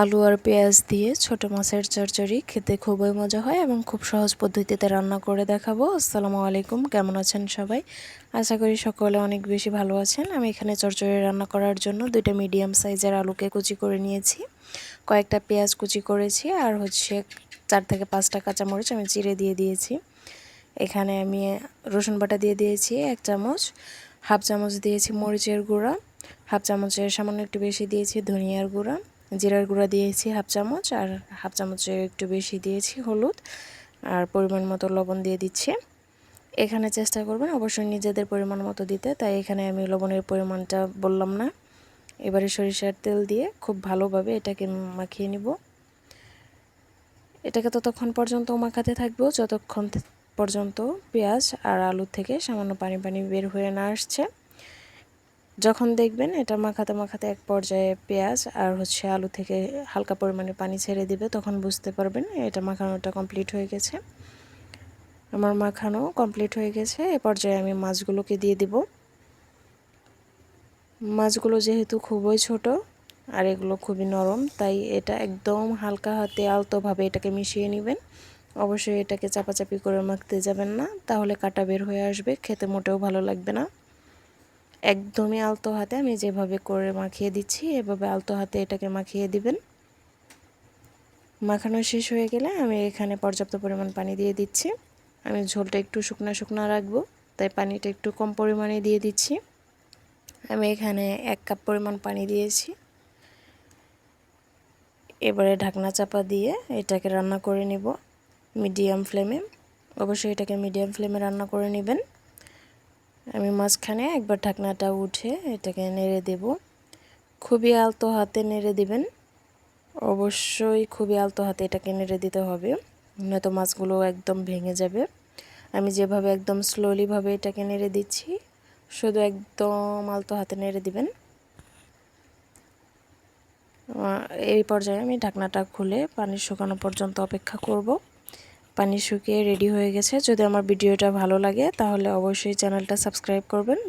আলু আর পেঁয়াজ দিয়ে ছোট মাছের চচ্চড়ি খেতে খুবই মজা হয় এবং খুব সহজ পদ্ধতিতে রান্না করে দেখাবো। আসসালামু আলাইকুম, কেমন আছেন সবাই? আশা করি সকলে অনেক বেশি ভালো আছেন। আমি এখানে চচ্চড়ি রান্না করার জন্য দুইটা মিডিয়াম সাইজের আলুকে কুচি করে নিয়েছি। কয়েকটা পেঁয়াজ কুচি করেছি আর হচ্ছে চার থেকে পাঁচটা কাঁচামরিচ আমি চিড়ে দিয়ে দিয়েছি। এখানে আমি রসুন বাটা দিয়ে দিয়েছি এক চামচ, হাফ চামচ দিয়েছি মরিচের গুঁড়া, হাফ চামচের সামান্য একটু বেশি দিয়েছি ধনিয়ার গুঁড়া জিরার গুঁড়া দিয়েছি হাফ চামচ আর হাফ চামচের একটু বেশি দিয়েছি হলুদ আর পরিমাণ মতো লবণ দিয়ে দিচ্ছি। এখানে চেষ্টা করবেন অবশ্যই নিজেদের পরিমাণ মতো দিতে, তাই এখানে আমি লবণের পরিমাণটা বললাম না। এবারে সরিষার তেল দিয়ে খুব ভালোভাবে এটাকে মাখিয়ে নিব। এটাকে ততক্ষণ পর্যন্ত মাখাতে থাকব, যতক্ষণ পর্যন্ত পেঁয়াজ আর আলু থেকে সামান্য পানি পানি বের হয়ে না আসছে। যখন দেখবেন এটা মাখাতে মাখাতে এক পর্যায়ে পেঁয়াজ আর হচ্ছে আলু থেকে হালকা পরিমাণে পানি ছেড়ে দিবে, তখন বুঝতে পারবেন এটা মাখানোটা কমপ্লিট হয়ে গেছে। আমার মাখানো কমপ্লিট হয়ে গেছে। এ পর্যায়ে আমি মাছগুলোকে দিয়ে দিব। মাছগুলো যেহেতু খুবই ছোট আর এগুলো খুবই নরম, তাই এটা একদম হালকা হাতে আলতোভাবে এটাকে মিশিয়ে নেবেন। অবশ্যই এটাকে চাপাচাপি করে মাখতে যাবেন না, তাহলে কাটা বের হয়ে আসবে, খেতে মোটেও ভালো লাগবে না। একদমই আলতো হাতে আমি যেভাবে করে মাখিয়ে দিচ্ছি, এভাবে আলতো হাতে এটাকে মাখিয়ে দিবেন। মাখানো শেষ হয়ে গেলে আমি এখানে পর্যাপ্ত পরিমাণ পানি দিয়ে দিচ্ছি। আমি ঝোলটা একটু শুকনা শুকনা রাখব, তাই পানিটা একটু কম পরিমাণে দিয়ে দিচ্ছি। আমি এখানে এক কাপ পরিমাণ পানি দিয়েছি। এবারে ঢাকনা চাপা দিয়ে এটাকে রান্না করে নিব মিডিয়াম ফ্লেমে। অবশ্যই এটাকে মিডিয়াম ফ্লেমে রান্না করে নেবেন। আমি মাঝখানে একবার ঢাকনাটা উঠে এটাকে নেড়ে দেব। খুবই আলতো হাতে নেড়ে দিবেন। অবশ্যই খুবই আলতো হাতে এটাকে নেড়ে দিতে হবে, নয়তো মাছগুলো একদম ভেঙে যাবে। আমি যেভাবে একদম স্লোলিভাবে এটাকে নেড়ে দিচ্ছি, শুধু একদম আলতো হাতে নেড়ে দিবেন। এই পর্যায়ে আমি ঢাকনাটা খুলে পানি শুকানো পর্যন্ত অপেক্ষা করব। পানি শুকিয়ে রেডি হয়ে গেছে। যদি আমার ভিডিওটা ভালো লাগে, তাহলে অবশ্যই চ্যানেলটা সাবস্ক্রাইব করবেন।